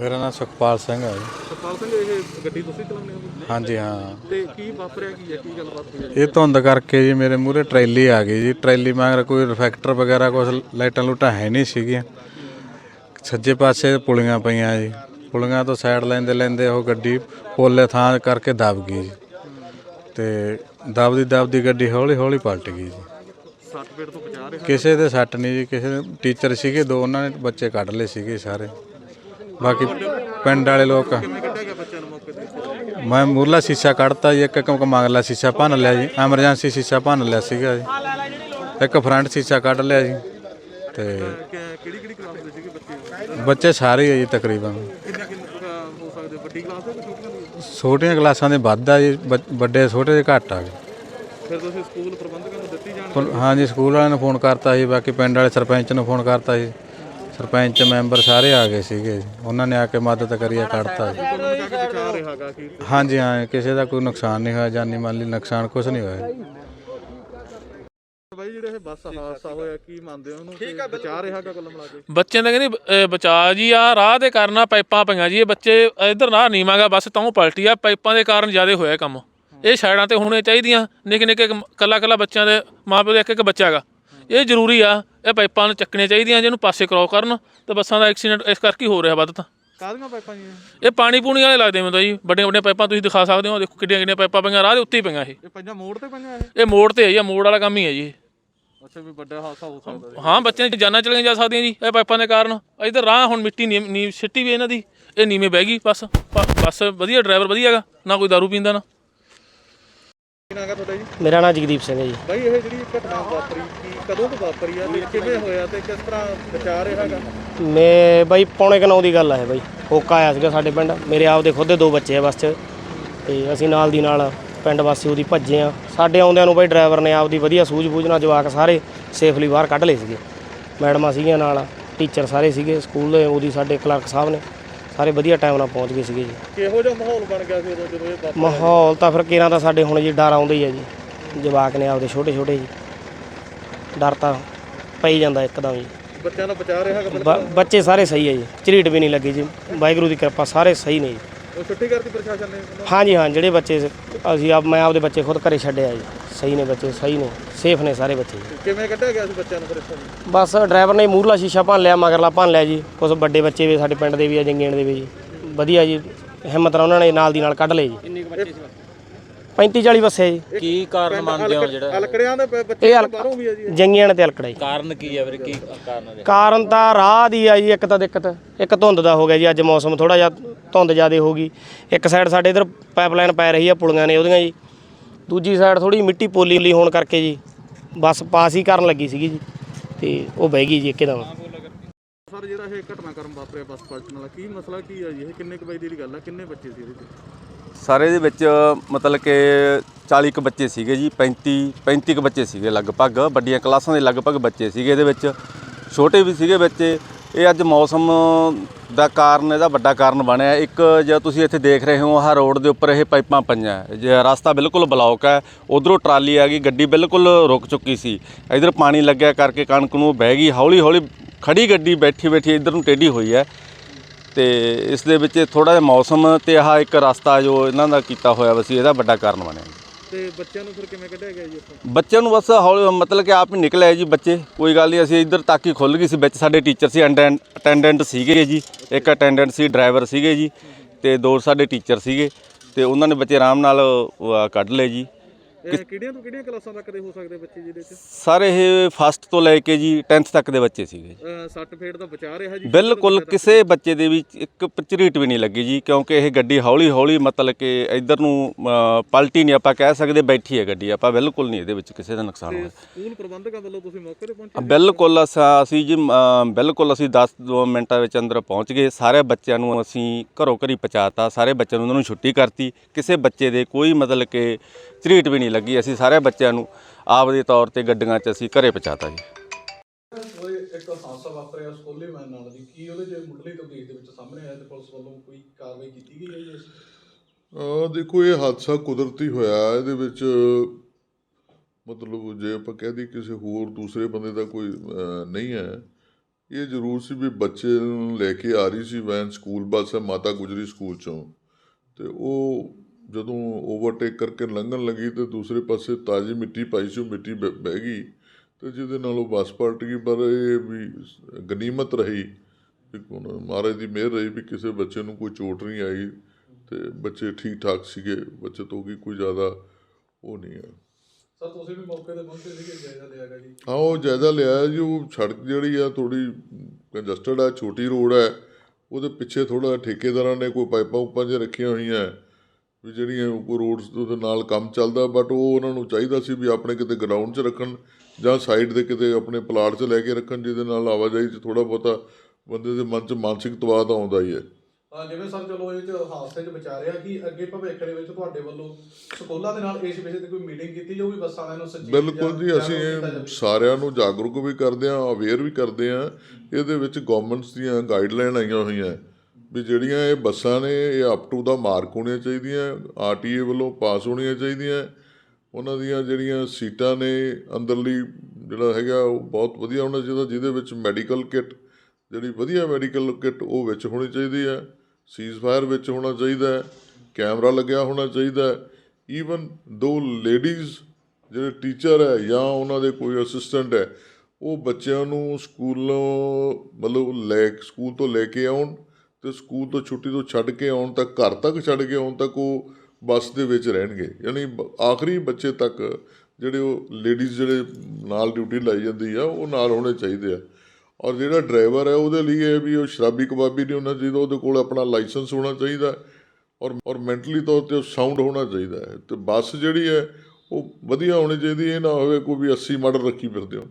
ਮੇਰਾ ਨਾਮ ਸੁਖਪਾਲ ਸਿੰਘ ਹੈ ਜੀ। ਸਤਪਾਲ ਸਿੰਘ ਇਹ ਗੱਡੀ ਤੁਸੀਂ ਚਲਾਉਂਦੇ ਹੋ? ਹਾਂਜੀ ਹਾਂ। ਤੇ ਕੀ ਵਾਪਰਿਆ ਕੀ ਹੈ? ਕੀ ਗੱਲਬਾਤ ਹੋਈ ਹੈ? ਇਹ ਧੁੰਦ ਕਰਕੇ ਜੀ ਮੇਰੇ ਮੂਹਰੇ ਟਰੈਲੀ ਆ ਗਈ ਜੀ। ਟਰੈਲੀ ਮਗਰ ਕੋਈ ਰਿਫੈਕਟਰ ਵਗੈਰਾ ਕੁਝ ਲਾਈਟਾਂ ਲੂਟਾਂ ਹੈ ਨਹੀਂ ਸੀਗੀਆਂ। ਸੱਜੇ ਪਾਸੇ ਪੁਲੀਆਂ ਪਈਆਂ ਜੀ। ਪੁਲੀਆਂ ਤੋਂ ਸਾਈਡ ਲੈਂਦੇ ਲੈਂਦੇ ਉਹ ਗੱਡੀ ਪੋਲੇ ਥਾਂ ਕਰਕੇ ਦਬ ਗਈ ਜੀ। ਤੇ ਦਬਦੀ ਦਬਦੀ ਗੱਡੀ ਹੌਲੀ ਹੌਲੀ ਪਲਟ ਗਈ ਜੀ। 60 ਫੀਟ ਤੋਂ 50 ਰਿਹਾ ਕਿਸੇ ਦੇ ਸੱਟ ਨਹੀਂ ਜੀ। ਕਿਸੇ ਦੇ ਟੀਚਰ ਸੀਗੇ ਦੋ ਉਹਨਾਂ ਨੇ ਬੱਚੇ ਕੱਢ ਲਏ ਸੀਗੇ ਸਾਰੇ। ਬਾਕੀ ਪਿੰਡ ਵਾਲੇ ਲੋਕ। ਕਿਵੇਂ ਕੱਢਿਆ ਗਿਆ ਬੱਚਿਆਂ ਨੂੰ ਮੌਕੇ ਤੇ ਮੈਂ ਮੁਰਲਾ ਸ਼ੀਸ਼ਾ ਕੱਢਤਾ ਜੀ ਇੱਕ ਇੱਕ ਮੰਗਲਾ ਸ਼ੀਸ਼ਾ ਭੰਨ ਲਿਆ ਜੀ ਐਮਰਜੈਂਸੀ ਸ਼ੀਸ਼ਾ ਭੰਨ ਲਿਆ ਸੀਗਾ ਜੀ। ਇੱਕ ਫਰੰਟ ਸ਼ੀਸ਼ਾ ਕੱਢ ਲਿਆ ਜੀ ਤੇ ਕਿਹੜੀ ਕਿਹੜੀ ਕਲਾਸ ਦੇ ਸੀਗੇ ਬੱਚੇ ਬੱਚੇ ਸਾਰੇ ਹੀ ਆ ਜੀ ਤਕਰੀਬਨ। ਕਿੰਨੇ ਕਿੰਨੇ ਅਹ, ਹੋ ਸਕਦੇ ਵੱਡੀ ਕਲਾਸ ਦੇ ਕਿ ਛੋਟੀਆਂ ਦੇ ਛੋਟੀਆਂ ਕਲਾਸਾਂ ਦੇ ਵੱਧ ਆ ਜੀ ਵੱਡੇ ਛੋਟੇ ਦੇ ਘੱਟ ਆ ਜੀ। ਫਿਰ ਤੁਸੀਂ ਸਕੂਲ ਪ੍ਰਬੰਧਕਾਂ ਨੂੰ ਦਿੱਤੀ ਜਾਣ? ਫੁੱਲ- ਹਾਂਜੀ ਸਕੂਲ ਵਾਲਿਆਂ ਨੂੰ ਫੋਨ ਕਰਤਾ ਸੀ ਬਾਕੀ ਪਿੰਡ ਵਾਲੇ ਸਰਪੰਚ ਨੂੰ ਫੋਨ ਕਰਤਾ ਸੀ ਸਰਪੰਚ ਮੈਂਬਰ ਸਾਰੇ ਆ ਗਏ ਸੀਗੇ। ਉਹਨਾਂ ਨੇ ਆ ਕੇ ਮਦਦ ਕਰੀਏ ਕੱਢਤਾ ਜੀ। ਹਾਂਜੀ ਹਾਂ ਕਿਸੇ ਦਾ ਕੋਈ ਨੁਕਸਾਨ ਨਹੀਂ ਹੋਇਆ ਜਾਨੀ ਮਾਲੀ ਨੁਕਸਾਨ ਕੁਝ ਨਹੀਂ ਹੋਇਆ। ਬਾਈ ਜਿਹੜੇ ਇਹ ਬੱਸ ਹਾਦਸਾ ਹੋਇਆ ਕੀ ਮੰਨਦੇ ਹੋ ਉਹਨੂੰ? ਠੀਕ ਆ ਬਚਾ ਰਿਹਾਗਾ ਕੁੱਲ ਮਿਲਾ ਕੇ ਬੱਚਿਆਂ ਦਾ ਕਹਿੰਦੇ ਅਹ ਬਚਾ ਜੀ ਆ ਰਾਹ ਦੇ ਕਾਰਨ ਪਾਈਪਾਂ ਪਈਆਂ ਜੀ ਇਹ ਬੱਚੇ ਇਧਰ ਨਾ ਨੀਵਾਂਗਾ ਬਸ ਤਾਂ ਪਲਟੀ ਆ ਪਾਈਪਾਂ ਦੇ ਕਾਰਨ ਜ਼ਿਆਦਾ ਹੋਇਆ ਕੰਮ। ਇਹ ਸਾਈਡਾਂ ਤੇ ਹੋਣੇ ਚਾਹੀਦੀਆਂ ਨਿੱਕੇ ਨਿੱਕੇ ਕੱਲਾ ਕੱਲਾ ਬੱਚਿਆਂ ਦੇ ਮਾਪਿਓ ਦਾ ਇੱਕ ਇੱਕ ਬੱਚਾ ਹੈਗਾ। ਇਹ ਜ਼ਰੂਰੀ ਆ ਇਹ ਪਾਈਪਾਂ ਨੂੰ ਚੱਕਣੀਆਂ ਚਾਹੀਦੀਆਂ ਜਿਹਨੂੰ ਪਾਸੇ ਕਰਾਓ ਕਰਨ ਤੇ ਬੱਸਾਂ ਦਾ ਐਕਸੀਡੈਂਟ ਇਸ ਕਰਕੇ ਹੀ ਹੋ ਰਿਹਾ ਵੱਧ ਤਾਂ। ਕਾਹਦੀਆਂ ਪਾਈਪਾਂ ਜੀ? ਇਹ ਪਾਣੀ ਪੂਣੀ ਵਾਲੇ ਲੱਗਦੇ ਮੈਨੂੰ ਤਾਂ ਜੀ ਵੱਡੀਆਂ ਵੱਡੀਆਂ ਪਾਈਪਾਂ ਤੁਸੀਂ ਦਿਖਾ ਸਕਦੇ ਹੋ ਦੇਖੋ ਕਿੱਡੀਆਂ ਕਿੱਡੀਆਂ ਪਾਈਪਾਂ ਪਈਆਂ ਰਾਹ ਦੇ ਉੱਤੇ ਹੀ ਪਈਆਂ ਇਹ। ਇਹ ਪੰਜਾਂ ਮੋੜ ਤੇ ਪੰਜਾਂ ਇਹ? ਇਹ ਮੋੜ ਤੇ ਹੈ ਜੀ ਮੋੜ ਵਾਲਾ ਕੰਮ ਹੀ ਹੈ ਜੀ। ਅੱਛਾ ਵੀ ਵੱਡਾ ਹਾਦਸਾ ਹੋ ਸਕਦਾ ਜੀ। ਹਾਂ ਬੱਚਿਆਂ ਦੀ ਜਾਨਾਂ ਚਲੀਆਂ ਜਾ ਸਕਦੀਆਂ ਜੀ ਇਹ ਪਾਈਪਾਂ ਦੇ ਕਾਰਨ। ਇਧਰ ਰਾਹ ਹੁਣ ਮਿੱਟੀ ਸਿੱਟੀ ਵੀ ਇਹਨਾਂ ਦੀ ਇਹ ਨੀਵੇਂ ਬਹਿ ਗਈ ਬਸ ਪ- ਬੱਸ ਵਧੀਆ ਡਰਾਈਵਰ ਵਧੀਆ ਹੈਗਾ ਨਾ ਕੋਈ ਦਾਰੂ ਪੀਂਦਾ ਨਾ। ਕੀ ਨਾਮ ਹੈ ਤੁਹਾਡਾ ਜੀ? ਮੇਰਾ ਨਾਮ ਜਗਦੀਪ ਸਿੰਘ ਹੈ ਜੀ। ਬਾਈ ਇਹ ਜਿਹੜੀ ਘਟਨਾ ਵਾਪਰੀ ਕਦੋਂ ਤੋਂ ਵਾਪਰੀ ਆ ਤੇ ਕਿਵੇਂ ਹੋਇਆ ਤੇ ਕਿਸ ਤਰ੍ਹਾਂ ਬਚਾ ਰਿਹਾਗਾ ਮੈਂ ਬਾਈ ਪੌਣੇ ਕੁ ਨੌ ਦੀ ਗੱਲ ਇਹ ਬਾਈ। ਹੋਕਾ ਆਇਆ ਸੀਗਾ ਸਾਡੇ ਪਿੰਡ। ਮੇਰੇ ਆਪ ਦੇ ਖੁਦ ਦੇ ਦੋ ਬੱਚੇ ਆ ਬੱਸ 'ਚ। ਤੇ ਅਸੀਂ ਨਾਲ ਦੀ ਨਾਲ ਪਿੰਡ ਵਾਸੀ ਉਹਦੀ ਭੱਜੇ ਆ। ਸਾਡੇ ਆਉਂਦਿਆਂ ਨੂੰ ਬਾਈ ਡਰਾਈਵਰ ਨੇ ਆਪਦੀ ਵਧੀਆ ਸੂਝ-ਬੂਝ ਨਾਲ ਜਵਾਕ ਸਾਰੇ ਸੇਫਲੀ ਬਾਹਰ ਕੱਢ ਲਏ ਸੀਗੇ। ਮੈਡਮਾਂ ਸੀਗੀਆਂ ਨਾਲ ਟੀਚਰ ਸਾਰੇ ਸੀਗੇ ਸਕੂਲ ਦੇ ਉਹਦੀ ਸਾਡੇ ਕਲਰਕ ਸਾਹਿਬ ਨੇ। ਸਾਰੇ ਵਧੀਆ ਟਾਈਮ ਨਾਲ ਪਹੁੰਚ ਗਏ ਸੀਗੇ ਜੀ। ਕਿਹੋ ਜਿਹਾ ਮਾਹੌਲ ਬਣ ਗਿਆ ਸੀ ਉਦੋਂ ਜਦੋਂ ਇਹ ਵਾਪਰਿਆ? ਮਾਹੌਲ ਤਾਂ ਫਿਰ ਕਿਰਾਂ ਤਾਂ ਸਾਡੇ ਹੁਣ ਜੀ ਡਰ ਆਉਂਦਾ ਹੀ ਆ ਜੀ। ਜਵਾਕ ਨੇ ਆਪਦੇ ਛੋਟੇ-ਛੋਟੇ ਜੀ। ਡਰ ਤਾਂ ਪਈ ਜਾਂਦਾ ਇੱਕਦਮ ਜੀ। ਬੱਚਿਆਂ ਨੂੰ ਬਚਾ ਰਿਹਾਗਾ ਬ- ਬੱਚੇ ਸਾਰੇ ਸਹੀ ਹੈ ਜੀ। ਝਰੀਟ ਵੀ ਨਹੀਂ ਲੱਗੀ ਜੀ। ਵਾਹਿਗੁਰੂ ਦੀ ਕਿਰਪਾ ਸਾਰੇ ਸਹੀ ਨੇ ਜੀ। ਉਹ ਛੁੱਟੀ ਕਰਤੀ ਪ੍ਰਸ਼ਾਸਨ ਨੇ ਉਹਨਾਂ ਹਾਂਜੀ ਹਾਂ ਜਿਹੜੇ ਬੱਚੇ ਅਸੀਂ ਆਪ ਮੈਂ ਆਪਦੇ ਬੱਚੇ ਖੁਦ ਘਰੇ ਛੱਡਿਆ ਜੀ। ਸਹੀ ਨੇ ਬੱਚੇ ਸਹੀ ਨੇ। ਸੇਫ ਨੇ ਸਾਰੇ ਬੱਚੇ ਜੀ। ਨੂੰ? ਕਿਵੇਂ ਕੱਢਿਆ ਗਿਆ ਸੀ ਬੱਚਿਆਂ ਨੂੰ ਫਿਰ ਇੱਥੋਂ ਦੀ? ਬਸ ਡਰਾਈਵਰ ਨੇ ਮੂਰਲਾ ਸ਼ੀਸ਼ਾ ਭੰਨ ਲਿਆ ਮਗਰਲਾ ਭੰਨ ਲਿਆ ਜੀ। ਕੁਝ ਵੱਡੇ ਬੱਚੇ ਵੀ ਸਾਡੇ ਪਿੰਡ ਦੇ ਵੀ ਆ ਜੰਗੀਣ ਦੇ ਵੀ ਜੀ। ਵਧੀਆ ਜੀ। ਹਿੰਮਤ ਨਾਲ ਉਹਨਾਂ ਨੇ ਨਾਲ ਦੀ ਨਾਲ ਕੱਢ ਲਏ ਜੀ। ਕਿੰਨੇ ਬੱਚੇ ਸੀ? 35 40 ਬੱਸੇ ਜੀ। ਕੀ ਕਾਰਨ ਮੰਨਦੇ ਹੋ ਜਿਹੜਾ ਅਲਕੜਿਆਂ ਦੇ ਬ- ਬੱਚੇ ਇਹ ਬਾਹਰੋਂ ਵੀ ਆ ਜੀ। ਜੰਗੀਣ ਤੇ ਅਲਕੜਾ ਜੀ ਕਾਰਨ ਕੀ ਹੈ ਵੀਰੇ? ਕੀ ਕਾਰਨ ਹੈ ਕਾਰਨ ਤਾਂ ਰਾਹ ਦੀ ਆ ਜੀ ਇੱਕ ਤਾਂ ਦਿੱਕਤ ਇੱਕ ਧੁੰਦ ਦਾ ਹੋ ਗਿਆ ਜੀ ਅੱਜ ਮੌਸਮ ਥੋੜਾ ਜਿਹਾ ਧੁੰਦ ਜ਼ਿਆਦੇ ਹੋ ਗਈ। ਇੱਕ ਸਾਈਡ ਸਾਡੇ ਇਧਰ ਪਾਈਪਲਾਈਨ ਪੈ ਰਹੀ ਆ ਪੁਲੀਆਂ ਨੇ ਉਹਦੀਆਂ ਜੀ। ਦੂਜੀ ਸਾਈਡ ਥੋੜੀ ਮਿੱਟੀ ਪੋਲੀ ਲਈ ਹੋਣ ਕਰਕੇ ਜੀ ਬੱਸ ਪਾਸ ਹੀ ਕਰਨ ਲੱਗੀ ਸੀਗੀ ਜੀ ਤੇ ਉਹ ਬਹਿ ਗਈ ਜੀ ਇੱਕਦਮ ਸਰ ਜਿਹੜਾ ਇਹ ਘਟਨਾਕ੍ਰਮ ਵਾਪਰਿਆ ਬੱਸ ਪਲਟਣ ਵਾਲਾ ਕੀ ਮਸਲਾ ਕੀ ਆ ਜੀ? ਇਹ ਕਿੰਨੇ ਕੁ ਵਜੇ ਦੀ ਗੱਲ ਆ? ਕਿੰਨੇ ਬੱਚੇ ਸੀ ਇਹਦੇ ਚ? ਸਾਰੇ ਇਹਦੇ ਵਿੱਚ ਮਤਲਬ ਕਿ 40 ਕੁ ਬੱਚੇ ਸੀਗੇ ਜੀ 35 35 ਕੁ ਬੱਚੇ ਸੀਗੇ ਲਗਭਗ, ਵੱਡੀਆਂ ਕਲਾਸਾਂ ਦੇ ਲਗਭਗ ਬੱਚੇ ਸੀਗੇ ਇਹਦੇ ਵਿੱਚ। ਛੋਟੇ ਵੀ ਸੀਗੇ ਬੱਚੇ। ਇਹ ਅੱਜ ਮੌਸਮ ਦਾ ਕਾਰਨ, ਇਹਦਾ ਵੱਡਾ ਕਾਰਨ ਬਣਿਆ। ਇੱਕ ਜੇ ਤੁਸੀਂ ਇੱਥੇ ਦੇਖ ਰਹੇ ਹੋ, ਆਹ ਰੋਡ ਦੇ ਉੱਪਰ ਇਹ ਪਾਈਪਾਂ ਪਈਆਂ। ਜੇ ਰਸਤਾ ਬਿਲਕੁਲ ਬਲੌਕ ਹੈ, ਉਧਰੋਂ ਟਰਾਲੀ ਆ ਗਈ, ਗੱਡੀ ਬਿਲਕੁਲ ਰੁਕ ਚੁੱਕੀ ਸੀ। ਇਧਰ ਪਾਣੀ ਲੱਗਿਆ ਕਰਕੇ ਕਣਕ ਨੂੰ ਬਹਿ ਗਈ ਹੌਲੀ ਹੌਲੀ ਖੜੀ ਗੱਡੀ ਬੈਠੀ ਬੈਠੀ ਇਧਰ ਨੂੰ ਟੇਢੀ ਹੋਈ ਹੈ। ਤੇ ਇਸ ਦੇ ਵਿੱਚ ਥੋੜਾ ਜਿਹਾ ਮੌਸਮ ਤੇ ਆਹ ਇੱਕ ਰਸਤਾ ਜੋ ਇਹਨਾਂ ਦਾ ਕੀਤਾ ਹੋਇਆ ਵਸੀ ਇਹਦਾ ਵੱਡਾ ਕਾਰਨ ਬਣਿਆ ਤੇ ਬੱਚਿਆਂ ਨੂੰ ਫਿਰ ਕਿਵੇਂ ਕੱਢਿਆ ਗਿਆ ਜੀ ਇੱਥੋਂ? ਬੱਚਿਆਂ ਨੂੰ ਬਸ ਹੌਲੀ ਮਤਲਬ ਕਿ ਆਪ ਹੀ ਨਿਕਲੇ ਆਏ ਜੀ ਬੱਚੇ ਕੋਈ ਗੱਲ ਨਹੀਂ ਅਸੀਂ ਇੱਧਰ ਤੱਕ ਹੀ ਖੁੱਲ ਗਈ ਸੀ ਵਿੱਚ ਸਾਡੇ ਟੀਚਰ ਸੀ ਅਟੈਂਡੈਂਟ ਸੀਗੇ ਜੀ ਇੱਕ ਅਟੈਂਡੈਂਟ ਸੀ ਡਰਾਈਵਰ ਸੀਗੇ ਜੀ ਤੇ ਦੋ ਸਾਡੇ ਟੀਚਰ ਸੀਗੇ ਤੇ ਉਹਨਾਂ ਨੇ ਬੱਚੇ ਆਰਾਮ ਨਾਲ ਕੱਢ ਲਏ ਜੀ। ਇਹ ਕਿਹੜੀਆਂ ਤੋਂ ਕਿਹੜੀਆਂ ਕਲਾਸਾਂ ਤੱਕ ਦੇ ਹੋ ਸਕਦੇ ਬੱਚੇ ਜਿਹਦੇ ਚ? ਸਾਰੇ ਇਹ ਫਸਟ ਤੋਂ ਲੈ ਕੇ ਜੀ 10th ਤੱਕ ਦੇ ਬੱਚੇ ਸੀਗੇ ਜੀ। ਅਹ ਸੱਟ ਫੇਟ ਦਾ ਬਚਾ ਰਿਹਾ ਜੀ? ਬਿਲਕੁਲ ਕਿਸੇ ਬੱਚੇ ਦੇ ਵਿੱਚ ਇੱਕ ਪਚਰੀਟ ਵੀ ਨਹੀਂ ਲੱਗੀ ਜੀ ਕਿਉਂਕਿ ਇਹ ਗੱਡੀ ਹੌਲੀ ਹੌਲੀ ਮਤਲਬ ਕਿ ਇੱਧਰ ਨੂੰ ਪਲਟੀ ਨਹੀਂ ਆਪਾਂ ਕਹਿ ਸਕਦੇ ਬੈਠੀ ਹੈ ਗੱਡੀ ਆਪਾਂ ਬਿਲਕੁਲ ਨਹੀਂ ਇਹਦੇ ਵਿੱਚ ਕਿਸੇ ਦਾ ਨੁਕਸਾਨ ਹੋਇਆ। ਸਕੂਲ ਪ੍ਰਬੰਧਕਾਂ ਵੱਲੋਂ ਤੁਸੀਂ ਮੌਕੇ ਤੇ ਪਹੁੰਚੇ? ਬਿਲਕੁਲ ਅਸਾਂ- ਅਸੀਂ ਜੀ ਬਿਲਕੁਲ ਅਸੀਂ 10 ਦੋ ਮਿੰਟਾਂ ਵਿੱਚ ਅੰਦਰ ਪਹੁੰਚ ਗਏ। ਸਾਰੇ ਬੱਚਿਆਂ ਨੂੰ ਅਸੀਂ ਘਰੋਂ ਘਰੀ ਪਹੁੰਚਾਤਾ ਸਾਰੇ ਬੱਚਿਆਂ ਨੂੰ ਉਹਨਾਂ ਨੂੰ ਛੁੱਟੀ ਕਰਤੀ। ਕਿਸੇ ਬੱਚੇ ਦੇ ਕੋਈ ਮਤਲਬ ਕਿ ਝਰੀਟ ਵੀ ਨਹੀਂ ਲੱਗੀ ਅਸੀਂ ਸਾਰੇ ਬੱਚਿਆਂ ਨੂੰ ਆਪ ਦੇ ਤੌਰ ਤੇ ਗੱਡੀਆਂ 'ਚ ਅਸੀਂ ਘਰੇ ਪਹੁੰਚਾਤਾ ਜੀ। ਇੱਕ ਹਾਦਸਾ ਵਾਪਰਿਆ ਸਕੂਲੇ ਮੈਨ ਨਾਲ ਜੀ ਕੀ ਉਹਦੇ ਚ ਮੁੱਢਲੀ ਤਬਦੀਲ ਦੇ ਵਿੱਚ ਸਾਹਮਣੇ ਆਇਆ ਤੇ ਪੁਲਿਸ ਵੱਲੋਂ ਕੋਈ ਕਾਰਵਾਈ ਕੀਤੀ ਗਈ ਹੈ ਜੀ ਇਸ? ਅਹ ਦੇਖੋ ਇਹ ਹਾਦਸਾ ਕੁਦਰਤੀ ਹੋਇਆ ਇਹਦੇ ਵਿੱਚ ਮਤਲਬ ਜੇ ਆਪਾਂ ਕਹਿ ਦਈਏ ਕਿਸੇ ਹੋਰ ਦੂਸਰੇ ਬੰਦੇ ਦਾ ਕੋਈ ਨਹੀਂ ਹੈ। ਇਹ ਜ਼ਰੂਰ ਸੀ ਵੀ ਬੱਚੇ ਨੂੰ ਲੈ ਕੇ ਆ ਰਹੀ ਸੀ ਵੈਨ ਸਕੂਲ ਬੱਸ ਹੈ ਮਾਤਾ ਗੁਜਰੀ ਸਕੂਲ ਚੋਂ। ਤੇ ਉਹ ਜਦੋਂ ਓਵਰਟੇਕ ਕਰਕੇ ਲੰਘਣ ਲੱਗੀ ਤੇ ਦੂਸਰੇ ਪਾਸੇ ਤਾਜ਼ੀ ਮਿੱਟੀ ਪਾਈ ਸੀ ਉਹ ਮਿੱਟੀ ਬਹਿ ਗਈ ਤੇ ਜਿਹਦੇ ਨਾਲ ਉਹ ਬੱਸ ਪਲਟ ਗਈ ਪਰ ਇਹ ਵੀ ਗਨੀਮਤ ਰਹੀ ਕਿ ਮਹਾਰਾਜ ਦੀ ਮਿਹਰ ਰਹੀ ਵੀ ਕਿਸੇ ਬੱਚੇ ਨੂੰ ਕੋਈ ਚੋਟ ਨਹੀਂ ਆਈ ਤੇ ਬੱਚੇ ਠੀਕ ਠਾਕ ਸੀਗੇ ਬੱਚਤ ਹੋ ਗਈ ਕੋਈ ਜ਼ਿਆਦਾ ਉਹ ਨਹੀਂ ਹੈ। ਸਰ ਤੁਸੀਂ ਵੀ ਮੌਕੇ ਤੇ ਪਹੁੰਚੇ ਸੀਗੇ ਜਾਇਜ਼ਾ ਲਿਆ ਗਿਆ ਜੀ? ਹਾਂ ਉਹ ਜਾਇਜ਼ਾ ਲਿਆ ਜੀ ਉਹ ਸੜਕ ਜਿਹੜੀ ਆ ਥੋੜੀ ਕੰਜਸਟਡ ਆ ਛੋਟੀ ਰੋਡ ਹੈ ਉਹਦੇ ਪਿੱਛੇ ਥੋੜਾ ਠੇਕੇਦਾਰਾਂ ਨੇ ਕੋਈ ਪਾਈਪਾਂ ਉੱਪਾਂ ਜੇ ਰੱਖੀਆਂ ਹੋਈਆਂ। ਵੀ ਜਿਹੜੀਆਂ ਕੋਈ ਰੋਡਸ ਦੇ ਨਾਲ ਕੰਮ ਚੱਲਦਾ ਬਟ ਉਹ ਉਹਨਾਂ ਨੂੰ ਚਾਹੀਦਾ ਸੀ ਵੀ ਆਪਣੇ ਕਿਤੇ ਗਰਾਊਂਡ 'ਚ ਰੱਖਣ ਜਾਂ ਸਾਈਡ ਦੇ ਕਿਤੇ ਆਪਣੇ ਪਲਾਟ 'ਚ ਲੈ ਕੇ ਰੱਖਣ ਜਿਹਦੇ ਨਾਲ ਆਵਾਜਾਈ 'ਚ ਥੋੜਾ ਬਹੁਤਾ ਬੰਦੇ ਦੇ ਮਨ 'ਚ ਮਾਨਸਿਕ ਤਵਾਦ ਆਉਂਦਾ ਹੀ ਹੈ। ਹਾਂ ਜਿਵੇਂ ਸਰ ਚਲੋ ਇਹ ਚ ਹਾਦਸੇ ਚ ਬਚਾ ਰਿਹਾ ਕਿ ਅੱਗੇ ਭਵਿੱਖ ਦੇ ਵਿੱਚ ਤੁਹਾਡੇ ਵੱਲੋਂ ਸਕੂਲਾਂ ਦੇ ਨਾਲ ਇਸ ਵਿਸ਼ੇ ਤੇ ਕੋਈ ਮੀਟਿੰਗ ਕੀਤੀ ਜਾਊਗੀ ਬੱਸ ਵਾਲਿਆਂ ਨੂੰ ਸੱਚੀ ਬਿਲਕੁਲ ਜੀ ਅਸੀਂ ਸਾਰਿਆਂ ਨੂੰ ਜਾਗਰੂਕ ਵੀ ਕਰਦੇ ਹਾਂ ਅਵੇਅਰ ਵੀ ਕਰਦੇ ਹਾਂ। ਇਹਦੇ ਵਿੱਚ ਗਵਰਨਮੈਂਟਸ ਦੀਆਂ ਗਾਈਡਲਾਈਨ ਆਈਆਂ ਹੋਈਆਂ। ਵੀ ਜਿਹੜੀਆਂ ਇਹ ਬੱਸਾਂ ਨੇ, ਇਹ ਅਪ ਟੂ ਦਾ ਮਾਰਕ ਹੋਣੀਆਂ ਚਾਹੀਦੀਆਂ ਆਰਟੀਏ ਵੱਲੋਂ ਪਾਸ ਹੋਣੀਆਂ ਚਾਹੀਦੀਆਂ। ਉਹਨਾਂ ਦੀਆਂ ਜਿਹੜੀਆਂ ਸੀਟਾਂ ਨੇ, ਅੰਦਰਲੀ ਜਿਹੜਾ ਹੈਗਾ, ਉਹ ਬਹੁਤ ਵਧੀਆ ਹੋਣਾ ਚਾਹੀਦਾ, ਜਿਹਦੇ ਵਿੱਚ ਮੈਡੀਕਲ ਕਿੱਟ ਜਿਹੜੀ ਵਧੀਆ ਮੈਡੀਕਲ ਕਿੱਟ ਉਹ ਵਿੱਚ ਹੋਣੀ ਚਾਹੀਦੀ ਹੈ। ਸੀਜ਼ ਫਾਇਰ ਵਿੱਚ ਹੋਣਾ ਚਾਹੀਦਾ ਕੈਮਰਾ ਲੱਗਿਆ ਹੋਣਾ ਚਾਹੀਦਾ ਈਵਨ ਦੋ ਲੇਡੀਜ਼ ਜਿਹੜੇ ਟੀਚਰ ਹੈ ਜਾਂ ਉਹਨਾਂ ਦੇ ਕੋਈ ਅਸਿਸਟੈਂਟ ਹੈ, ਉਹ ਬੱਚਿਆਂ ਨੂੰ ਸਕੂਲੋਂ, ਮਤਲਬ ਲੈ, ਸਕੂਲ ਤੋਂ ਲੈ ਕੇ ਆਉਣ ਤੇ ਸਕੂਲ ਤੋਂ ਛੁੱਟੀ ਤੋਂ ਛੱਡ ਕੇ ਆਉਣ ਤੱਕ, ਘਰ ਤੱਕ ਛੱਡ ਕੇ ਆਉਣ ਤੱਕ ਉਹ ਬੱਸ ਦੇ ਵਿੱਚ ਰਹਿਣਗੇ। ਯਾਨੀ ਆਖਰੀ ਬੱਚੇ ਤੱਕ ਜਿਹੜੇ ਉਹ ਲੇਡੀਜ਼ ਜਿਹੜੇ ਨਾਲ ਡਿਊਟੀ ਲਾਈ ਜਾਂਦੀ ਆ, ਉਹ ਨਾਲ ਹੋਣੇ ਚਾਹੀਦੇ ਆ। ਔਰ ਜਿਹੜਾ ਡਰਾਈਵਰ ਹੈ ਉਹਦੇ ਲਈ ਇਹ ਵੀ ਉਹ ਸ਼ਰਾਬੀ ਕਬਾਬੀ ਨਹੀਂ ਹੋਣਾ ਚਾਹੀਦਾ, ਉਹਦੇ ਕੋਲ ਆਪਣਾ ਲਾਇਸੈਂਸ ਹੋਣਾ ਚਾਹੀਦਾ। ਔਰ ਔਰ ਮੈਂਟਲੀ ਤੌਰ ਤੇ ਉਹ ਸਾਊਂਡ ਹੋਣਾ ਚਾਹੀਦਾ ਹੈ। ਤੇ ਬੱਸ ਜਿਹੜੀ ਹੈ, ਉਹ ਵਧੀਆ ਹੋਣੀ ਚਾਹੀਦੀ ਇਹ ਨਾ ਹੋਵੇ ਕੋਈ ਵੀ 80 ਮਾਡਲ ਰੱਖੀ ਫਿਰਦੇ ਹੋ